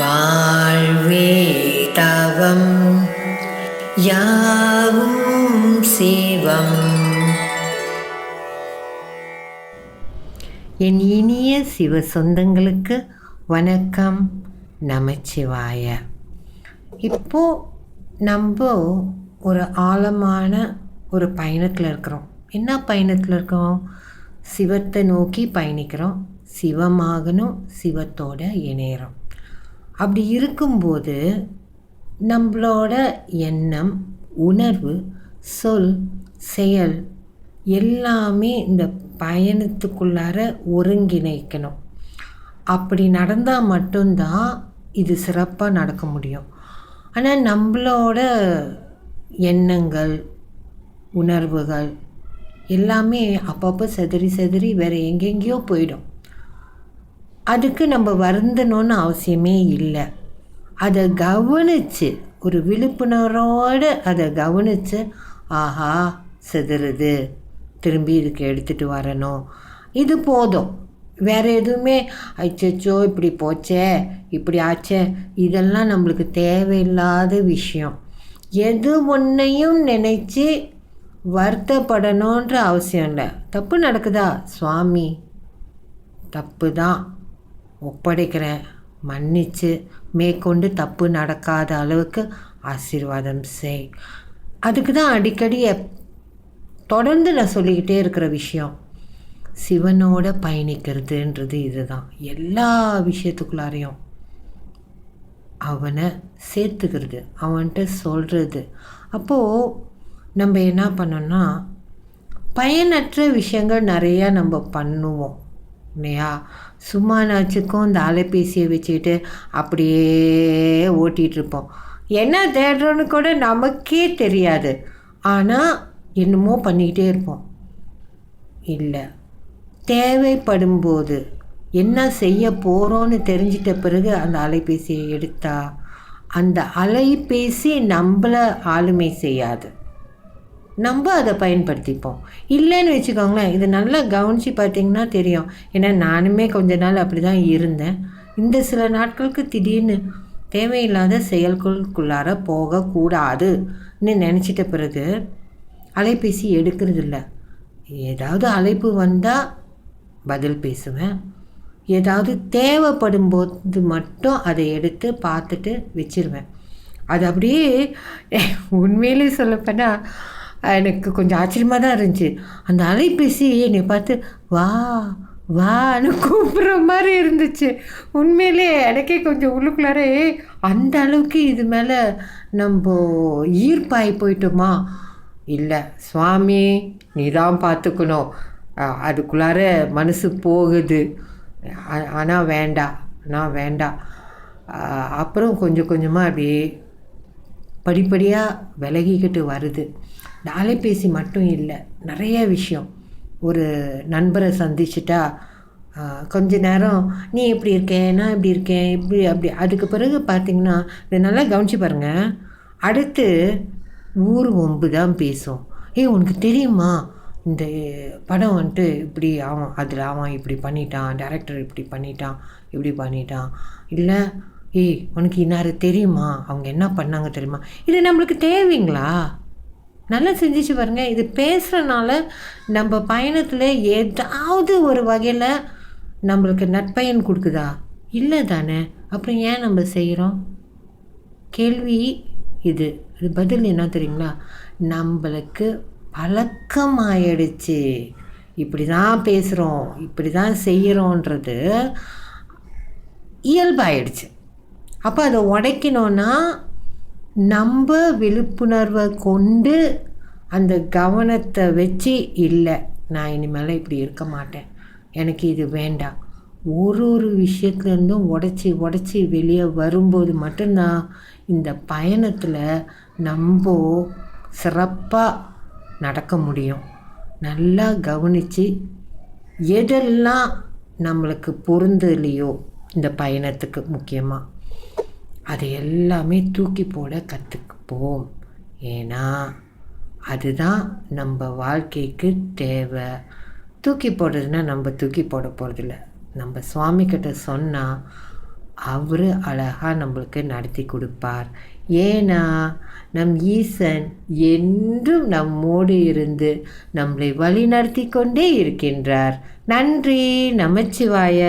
வாழ்வே தவம் யாவும் சிவம். என் இனிய சிவ சொந்தங்களுக்கு வணக்கம். நமச்சிவாய. இப்போ நம்ம ஒரு ஆழமான ஒரு பயணத்தில் இருக்கிறோம். என்ன பயணத்தில் இருக்கோம்? சிவத்தை நோக்கி பயணிக்கிறோம். சிவமாகணும் சிவத்தோட இணையிறோம். அப்படி இருக்கும்போது நம்மளோட எண்ணம் உணர்வு சொல் செயல் எல்லாமே இந்த பயணத்துக்குள்ளார ஒருங்கிணைக்கணும். அப்படி நடந்தால் மட்டும்தான் இது சிறப்பாக நடக்க முடியும். ஆனால் நம்மளோட எண்ணங்கள் உணர்வுகள் எல்லாமே அப்பப்போ செதறி செதறி வேறு எங்கெங்கேயோ போயிடும். அதுக்கு நம்ம வருந்தணும்னு அவசியமே இல்லை. அதை கவனித்து ஒரு விழிப்புணர்வோடு அதை கவனித்து ஆஹா சிதறுது. திரும்பி இதுக்கு எடுத்துகிட்டு வரணும். இது போதும். வேறு எதுவுமே அச்சச்சோ இப்படி போச்சே இப்படி ஆச்சே இதெல்லாம் நம்மளுக்கு தேவையில்லாத விஷயம். எது ஒன்றையும் நினச்சி வருத்தப்படணுன்ற அவசியம் இல்லை. தப்பு நடக்குதா? சுவாமி தப்பு தான் ஒப்படைக்கிறேன். மன்னிச்சு மேற்கொண்டு தப்பு நடக்காத அளவுக்கு ஆசீர்வாதம் செய். அதுக்கு தான் அடிக்கடி தொடர்ந்து நான் சொல்லிக்கிட்டே இருக்கிற விஷயம். சிவனோட பயணிக்கிறதுன்றது இதுதான். எல்லா விஷயத்துக்குள்ளாரையும் அவனை சேர்த்துக்கிறது அவன்கிட்ட சொல்கிறது அப்போது நம்ம என்ன பண்ணோன்னா பயனற்ற விஷயங்கள் நிறையா நம்ம பண்ணுவோம். இல்லையா சும்மா நாச்சுக்கும் இந்த அலைபேசியை வச்சுக்கிட்டு அப்படியே ஓட்டிகிட்ருப்போம். என்ன தேடுறோன்னு கூட நமக்கே தெரியாது. ஆனால் என்னமோ பண்ணிக்கிட்டே இருப்போம். இல்லை. தேவைப்படும் போது என்ன செய்ய போகிறோன்னு தெரிஞ்சிட்ட பிறகு அந்த அலைபேசியை எடுத்தா அந்த அலைபேசி நம்மளை ஆளுமை செய்யாது. நம்ம அதை பயன்படுத்திப்போம். இல்லைன்னு வச்சுக்கோங்களேன் இது நல்லா கவனித்து பார்த்தீங்கன்னா தெரியும். ஏன்னா நானுமே கொஞ்ச நாள் அப்படி தான் இருந்தேன். இந்த சில நாட்களுக்கு திடீர்னு தேவையில்லாத செயல்களுக்குள்ளார போகக்கூடாதுன்னு நினச்சிட்ட பிறகு அலைபேசி எடுக்கிறது இல்லை ஏதாவது அழைப்பு வந்தால் பதில் பேசுவேன். ஏதாவது தேவைப்படும் போது மட்டும் அதை எடுத்து பார்த்துட்டு வச்சிருவேன். அது அப்படியே உண்மையிலே சொல்லப்போனால் எனக்கு கொஞ்சம் ஆச்சரியமாக தான் இருந்துச்சு. அந்த அலைபேசி என்னை பார்த்து வா வான்னு கூப்பிட்ற மாதிரி இருந்துச்சு. உண்மையிலே எனக்கே கொஞ்சம் உள்ளுக்குள்ளாரே அந்த அளவுக்கு இது மேலே நம்ம ஈர்ப்பாகி போயிட்டோமா? இல்லை சுவாமி நீ தான் பார்த்துக்கணும் அதுக்குள்ளார மனசு போகுது. ஆனால் வேண்டாம் ஆனால் வேண்டாம் அப்புறம் கொஞ்சம் கொஞ்சமாக அப்படியே படிப்படியாக விலகிக்கிட்டு வருது. அலைபேசி மட்டும் இல்லை நிறைய விஷயம். ஒரு நண்பரை சந்திச்சிட்டா கொஞ்ச நேரம் நீ எப்படி இருக்கேன் நான் இப்படி இருக்கேன்? இப்படி அப்படி. அதுக்கு பிறகு பார்த்திங்கன்னா இதை நல்லா கவனிச்சு பாருங்கள் அடுத்து ஊர் ஒம்பு தான் பேசும். ஏய் உனக்கு தெரியுமா? இந்த படம் வந்துட்டு இப்படி அவன் அதில் அவன் இப்படி பண்ணிட்டான் டேரக்டர் இப்படி பண்ணிட்டான் இப்படி பண்ணிட்டான். இல்லை ஏய் உனக்கு இன்னார் தெரியுமா? அவங்க என்ன பண்ணாங்க தெரியுமா? இது நம்மளுக்கு தேவைங்களா? நல்லா செஞ்சிச்சு பாருங்கள் இது பேசுகிறனால நம்ம பயணத்தில் ஏதாவது ஒரு வகையில் நம்மளுக்கு நற்பயன் கொடுக்குதா? இல்லை தானே. அப்புறம் ஏன் நம்ம செய்கிறோம் கேள்வி இது. இது பதில் என்ன தெரியுங்களா? நம்மளுக்கு பழக்கம் ஆயிடுச்சு இப்படி தான் பேசுகிறோம் இப்படி தான் செய்கிறோன்றது இயல்பாயிடுச்சு. அப்போ அதை உடைக்கணுன்னா நம்ம விழிப்புணர்வை கொண்டு அந்த கவனத்தை வச்சு இல்லை நான் இனிமேல் இப்படி இருக்க மாட்டேன். எனக்கு இது வேண்டாம். ஒரு ஒரு விஷயத்துலேருந்தும் உடச்சி உடச்சி வெளியே வரும்போது மட்டும்தான் இந்த பயணத்தில் நம்ம சிறப்பாக நடக்க முடியும். நல்லா கவனித்து எதெல்லாம் நம்மளுக்கு பொருந்தலையோ இந்த பயணத்துக்கு முக்கியமாக அதை எல்லாமே தூக்கி போட கற்றுக்குப்போம் ஏன்னா அதுதான் நம்ம வாழ்க்கைக்கு தேவை. தூக்கி போடுறதுன்னா நம்ம தூக்கி போட போகிறதில்ல நம்ம சுவாமிக்கிட்ட சொன்னால் அவர் அழகாக நம்மளுக்கு நடத்தி கொடுப்பார். ஏன்னா நம் ஈசன் என்றும் நம்மோடு இருந்து நம்மளை வழி நடத்தி கொண்டே இருக்கின்றார். நன்றி நமச்சிவாய.